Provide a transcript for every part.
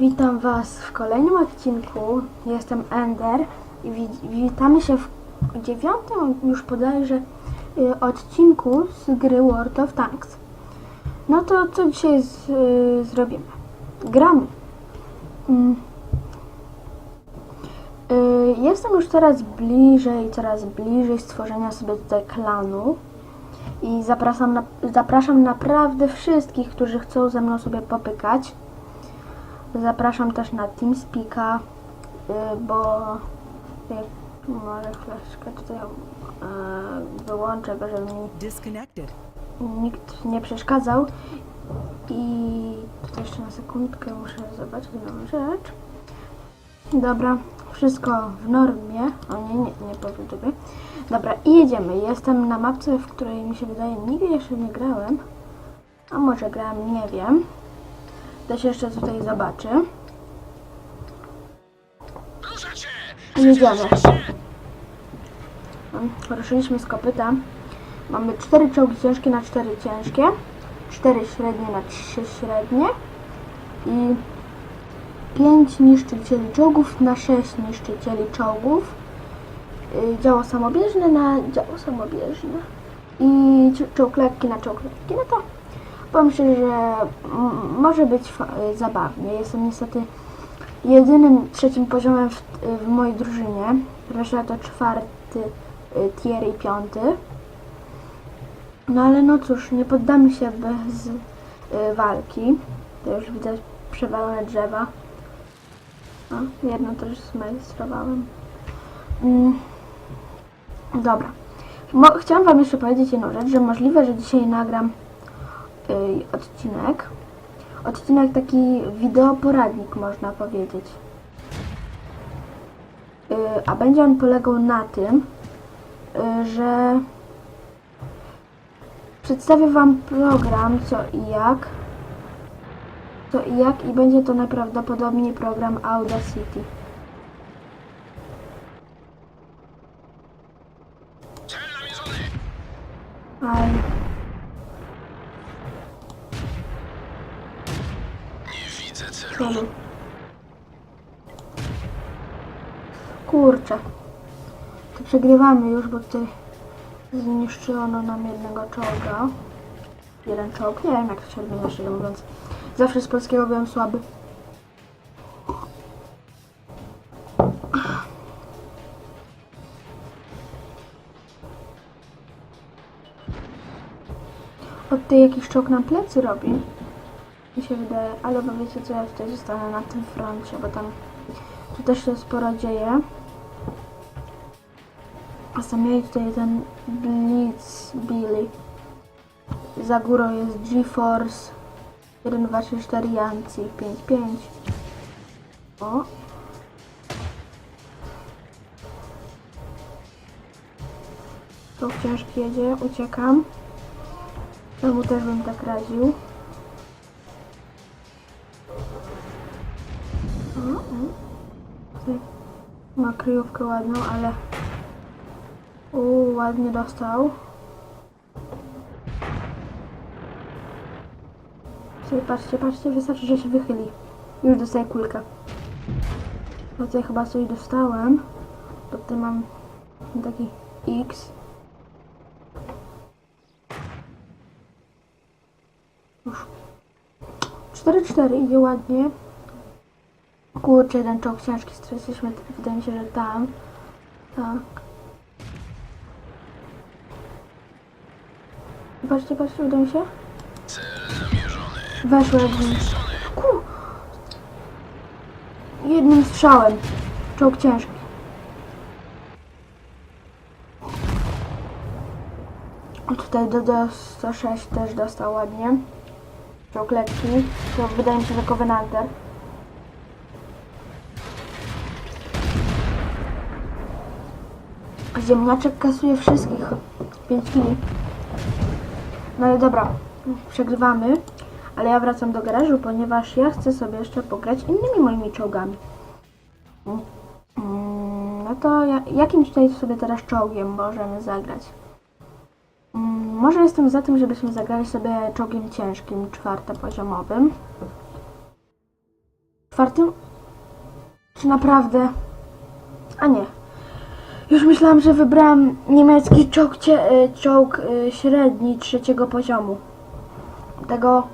Witam Was w kolejnym odcinku. Jestem Ender i wi witamy się w dziewiątym już bodajże y, odcinku z gry World of Tanks. No to co dzisiaj z, y, zrobimy? Gramy. Mm. Y, jestem już coraz bliżej, coraz bliżej stworzenia sobie tutaj klanu. I zapraszam, na, zapraszam naprawdę wszystkich, którzy chcą ze mną sobie popykać. Zapraszam też na TeamSpeaka, y, bo jak może chwileczkę tutaj y, wyłączę go, żeby mi nikt nie przeszkadzał. I tutaj jeszcze na sekundkę muszę zobaczyć jedną rzecz. Dobra, wszystko w normie. O nie, nie, nie powiem Dobra, i jedziemy. Jestem na mapce, w której mi się wydaje nigdy jeszcze nie grałem. A może grałem, nie wiem. To się jeszcze tutaj zobaczy. Jedziemy. Ruszyliśmy z kopyta. Mamy cztery czołgi ciężkie na cztery ciężkie, cztery średnie na trzy średnie i pięć niszczycieli czołgów na sześć niszczycieli czołgów. Y, Działo samobieżne na działo samobieżne i czo- czołg lekki na czołg lekki. No to szczerze, że może być zabawnie. Jestem niestety jedynym trzecim poziomem w, w mojej drużynie. Reszta to czwarty y, tier i piąty. No ale no cóż, nie poddamy się bez y, walki. To już widać przewalone drzewa. No, jedno też zmajstrowałem. Mm, dobra. Mo- chciałam Wam jeszcze powiedzieć jedną rzecz, że możliwe, że dzisiaj nagram odcinek. Odcinek taki wideoporadnik można powiedzieć. Y, a będzie on polegał na tym, y, że przedstawię Wam program co i jak. Co i jak i będzie to najprawdopodobniej program Audacity. To przegrywamy już, bo tutaj zniszczono nam jednego czołga. Jeden czołg. Nie wiem jak to się odmienia, szczerze mówiąc. Zawsze z polskiego byłem słaby. Od tej jakiś czołg nam plecy robi. Mi się wydaje, ale bo wiecie co, ja tutaj zostanę na tym froncie, bo tam tu też się sporo dzieje. A sam mieli tutaj ten Blitz Billy. Za górą jest GeForce 1, 2, 3, 4 Yancy 5, 5. O. Tu ciężki jedzie, uciekam. Temu też bym tak radził. Ma kryjówkę ładną, ale ładnie dostał. Tutaj patrzcie, patrzcie, wystarczy, że się wychyli. Już dostaję kulkę. No tutaj chyba coś dostałem. Bo tutaj mam taki X. Już. 4-4 idzie ładnie. Kurczę, jeden czołg ciężki, stresiliśmy, wydaje mi się, że tam. Tak. Patrzcie, patrzcie, uda mi się? Weszłem w. Ku! Jednym strzałem. Czołg ciężki. Tutaj DD 106 też dostał ładnie. Czołg lekki. To wydaje mi się, że Covenanter. Ziemniaczek kasuje wszystkich. 5 kili. No ale dobra, przegrywamy. Ale ja wracam do garażu, ponieważ ja chcę sobie jeszcze pograć innymi moimi czołgami. Mm, No to ja, jakim tutaj sobie teraz czołgiem możemy zagrać? Mm, Może jestem za tym, żebyśmy zagrali sobie czołgiem ciężkim, czwartopoziomowym. Czwartym? Czy naprawdę? A nie. Już myślałam, że wybrałam niemiecki czołg, y, czołg y, średni trzeciego poziomu. Tego,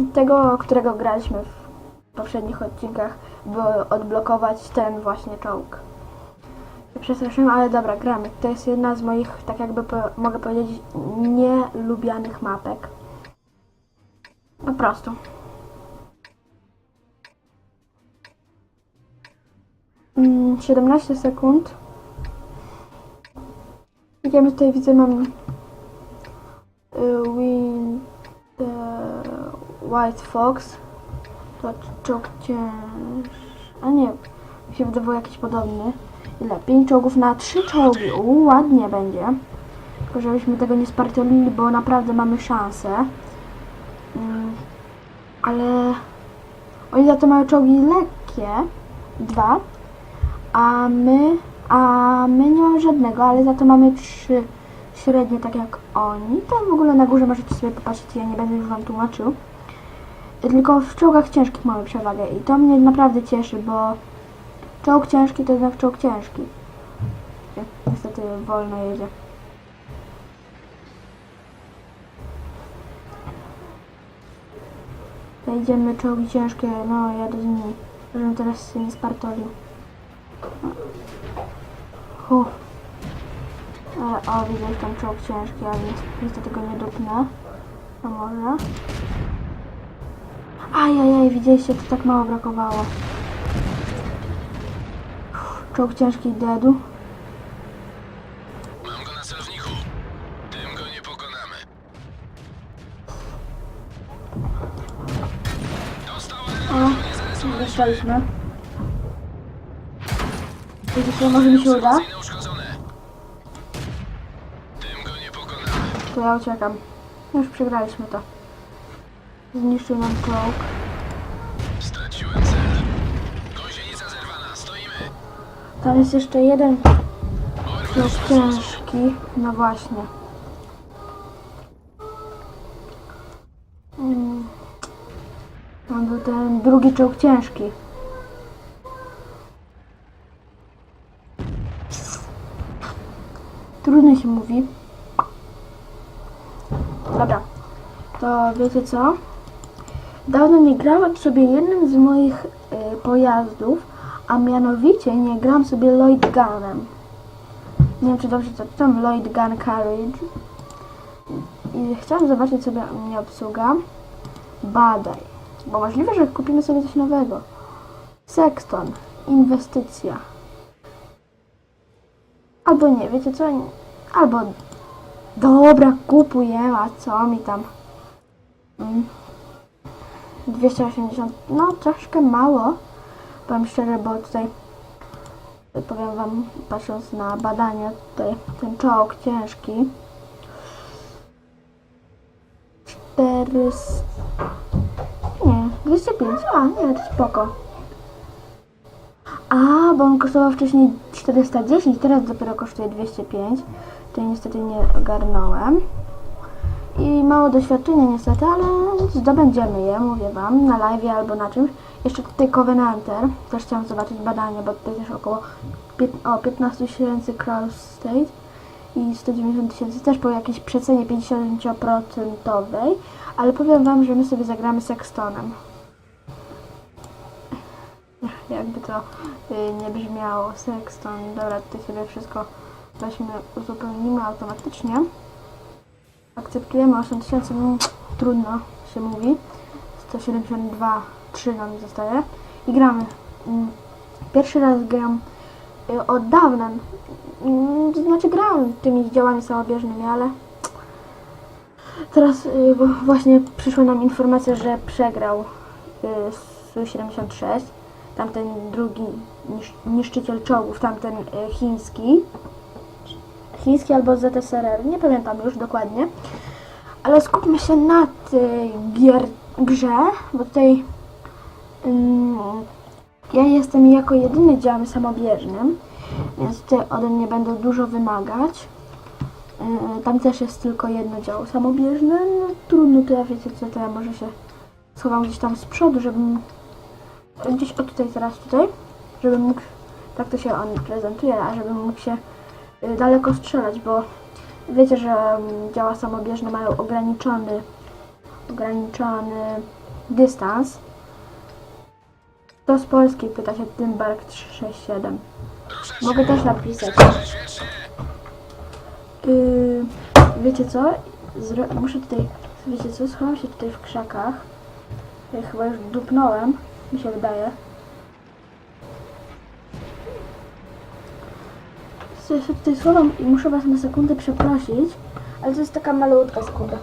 y, tego, którego graliśmy w poprzednich odcinkach, by odblokować ten właśnie czołg. Przestraszyłem, ale dobra, gramy. To jest jedna z moich, tak jakby po, mogę powiedzieć, nielubianych mapek. Po prostu. 17 sekund. Idziemy tutaj, widzę, mam y, Win the White Fox. To czołg cięż... A nie, mi się wydawał jakiś podobny. Ile? 5 czołgów na 3 czołgi. U, ładnie będzie. Tylko żebyśmy tego nie spartolili, bo naprawdę mamy szansę. Mm, ale oni za to mają czołgi lekkie. Dwa. A my, a my nie mamy żadnego, ale za to mamy trzy średnie, tak jak oni. Tam w ogóle na górze możecie sobie popatrzeć, ja nie będę już wam tłumaczył. Tylko w czołgach ciężkich mamy przewagę i to mnie naprawdę cieszy, bo czołg ciężki to jednak czołg ciężki. Niestety wolno jedzie. Wejdziemy czołgi ciężkie, no jadę z nimi, żebym teraz się nie spartolił. Hu. Ale o, widzę tam czołg ciężki, ale niestety go nie dupnę. A może? Ajajaj, widzieliście, to tak mało brakowało. Uff, Czołg ciężki deadu. Mam go na celowniku. Tym go nie pokonamy. Dostałem O, dostaliśmy. Widzicie, może mi się uda? To ja uciekam. Już przegraliśmy to. Zniszczył nam czołg. Straciłem cel. Gąsienica zerwana. Stoimy. Tam jest jeszcze jeden czołg ciężki. No właśnie. Mm. On był ten drugi czołg ciężki. Trudno się mówi. Dobra. To wiecie co? Dawno nie grałam sobie jednym z moich y, pojazdów, a mianowicie nie gram sobie Lloyd Gunem. Nie wiem, czy dobrze to czytam, Lloyd Gun Carriage. I chciałam zobaczyć sobie mnie obsługa. Badaj. Bo możliwe, że kupimy sobie coś nowego. Sexton. Inwestycja. Albo nie, wiecie co? Albo dobra, kupujemy, a co mi tam? Mm. 280, no troszkę mało. Powiem szczerze, bo tutaj powiem wam, patrząc na badania, tutaj ten czołg ciężki. 400, nie, 205, a nie, to spoko. A, bo on kosztował wcześniej 410, teraz dopiero kosztuje 205. Tutaj niestety nie ogarnąłem. I mało doświadczenia niestety, ale zdobędziemy je, mówię wam, na live albo na czymś. Jeszcze tutaj Covenanter, też chciałam zobaczyć badanie, bo tutaj też około o, 15 tysięcy Cross State i 190 tysięcy też po jakiejś przecenie 50%, ale powiem wam, że my sobie zagramy Sextonem. Jakby to y, nie brzmiało, Sexton, dobra, tutaj sobie wszystko weźmy, uzupełnimy automatycznie. Akceptujemy 8000, no, trudno się mówi. 172, 3 nam zostaje. I gramy. Mm, Pierwszy raz gram y, od dawna. Mm, znaczy grałem tymi działami samobieżnymi, ale teraz y, właśnie przyszła nam informacja, że przegrał y, Su-76. Tamten drugi nisz, niszczyciel czołgów, tamten chiński chiński albo ZSRR, nie pamiętam już dokładnie. Ale skupmy się na tej gier, grze, bo tutaj ym, ja jestem jako jedyny działem samobieżnym, więc tutaj ode mnie będą dużo wymagać. Yy, tam też jest tylko jedno działo samobieżne, no trudno to ja wiecie co, to ja może się schowam gdzieś tam z przodu, żebym gdzieś o tutaj teraz tutaj, żebym mógł, tak to się on prezentuje, a żebym mógł się y, daleko strzelać, bo wiecie, że mm, działa samobieżne mają ograniczony ograniczony dystans. To z Polski pyta się Tymbark 367. Ruszać Mogę też napisać. Yy, wiecie co? Zro- muszę tutaj, wiecie co? Schowam się tutaj w krzakach. Ja chyba już dupnąłem, mi się wydaje. Się tutaj schowam i muszę was na sekundę przeprosić, ale to jest taka malutka sekunda.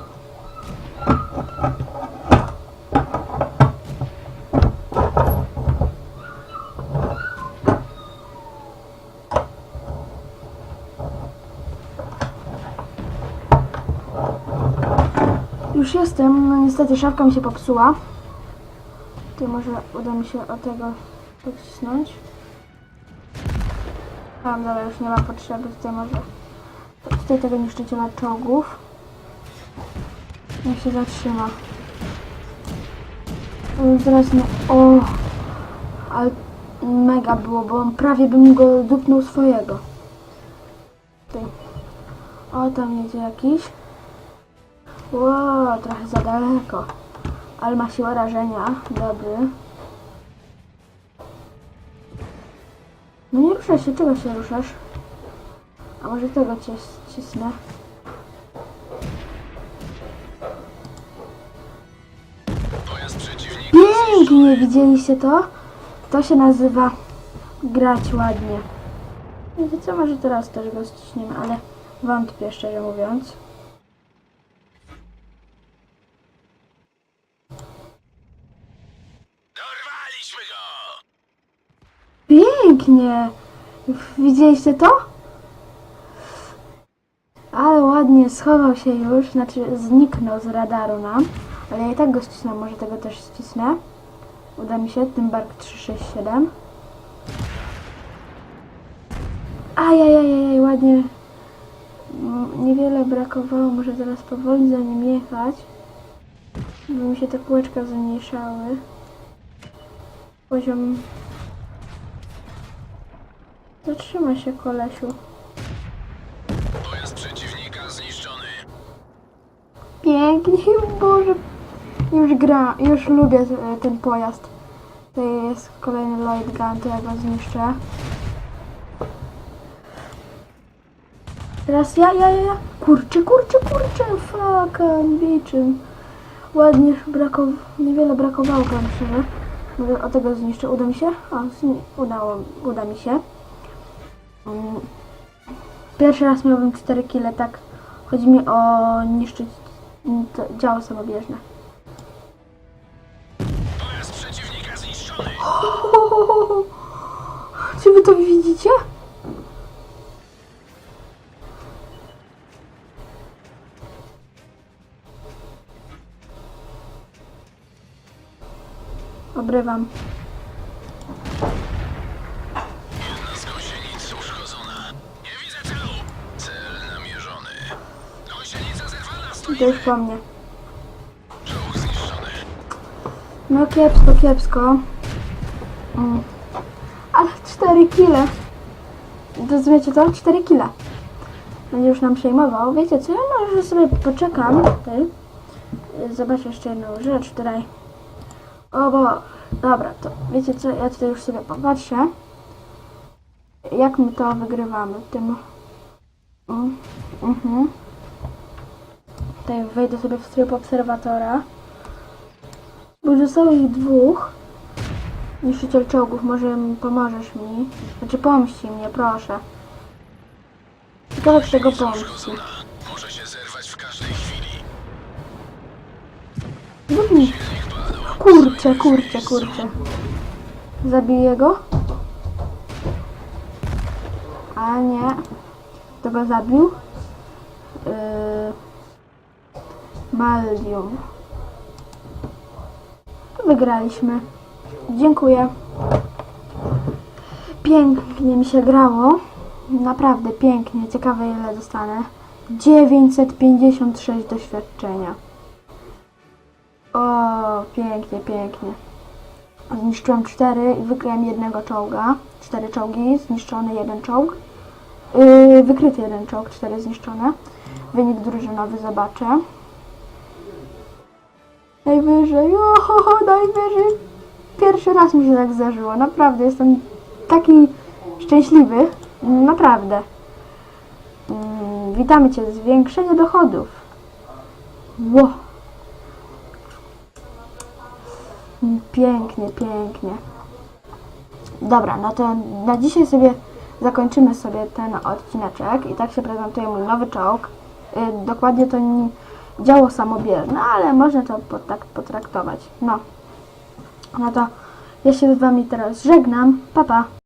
Już jestem, no niestety szafka mi się popsuła. Tu może uda mi się o tego pocisnąć. A, dobra, już nie ma potrzeby, tutaj może... Tutaj tego niszczyciela czołgów. Niech się zatrzyma. Teraz nie... O! Ale mega było, bo prawie bym go dupnął swojego. Tutaj. O, tam jedzie jakiś. Ło, trochę za daleko. Ale ma siłę rażenia. Dobry. No nie ruszaj się, czego się ruszasz? A może tego cię cisnę? Pojazd przeciwnika Pięknie, widzieliście to? To się nazywa grać ładnie. Wiecie co, może teraz też go ściśniemy, ale wątpię szczerze mówiąc. Dorwaliśmy go! Pięknie! Widzieliście to? Ale ładnie schował się już, znaczy zniknął z radaru nam. Ale ja i tak go ścisnę, może tego też ścisnę. Uda mi się, Tymbark 367. Ajajajaj, ładnie. Mm, Niewiele brakowało, może teraz powoli za nim jechać. By mi się te kółeczka zmniejszały. Poziom Zatrzymaj się, kolesiu. Pojazd przeciwnika zniszczony. Pięknie, Boże. Już gra, już lubię ten pojazd. To jest kolejny Lloyd Gun, to ja go zniszczę. Teraz ja, ja, ja, ja. Kurczę, kurczę, kurczę, fucking bitchin. Ładnie brakowało, niewiele brakowało, powiem szczerze. Mówię, o tego zniszczę. Uda mi się? O, udało, uda mi się. Pierwszy raz miałbym 4 kile, tak. Chodzi mi o niszczyć to działo samobieżne. Pojazd przeciwnika zniszczony. Czy wy to widzicie? Obrywam. To już po mnie. No kiepsko, kiepsko. Mm. Ale 4 kile. Rozumiecie to? 4 kile. Będzie już nam przejmował. Wiecie co? Ja może sobie poczekam. Tutaj. Zobaczę jeszcze jedną rzecz tutaj. O, bo... Dobra, to wiecie co? Ja tutaj już sobie popatrzę. Jak my to wygrywamy. Tym... Mm. Mhm. Tutaj wejdę sobie w tryb obserwatora. Bo zostało ich dwóch. Niszczyciel czołgów, może pomożesz mi? Znaczy pomści mnie, proszę. Ciekawe, Gąsienica pomści. Może się zerwać w każdej chwili. Zrób mi. Padł. Kurczę, kurczę, kurczę. Zabiję go? A nie. Kto go zabił? Yy... Maldium. Wygraliśmy. Dziękuję. Pięknie mi się grało. Naprawdę pięknie. Ciekawe ile dostanę. 956 doświadczenia. O, pięknie, pięknie. Zniszczyłem cztery i wykryłem jednego czołga. Cztery czołgi, zniszczony jeden czołg. Yy, wykryty jeden czołg, cztery zniszczone. Wynik drużynowy zobaczę. Najwyżej, o, najwyżej. Pierwszy raz mi się tak zdarzyło. Naprawdę, jestem taki szczęśliwy. Naprawdę. Mm, witamy Cię, zwiększenie dochodów. Mm, Pięknie, pięknie. Dobra, no to na dzisiaj sobie zakończymy sobie ten odcineczek i tak się prezentuje mój nowy czołg. Y, dokładnie to nie działo samobielne, ale można to tak potraktować. No. No to ja się z Wami teraz żegnam. Pa, pa.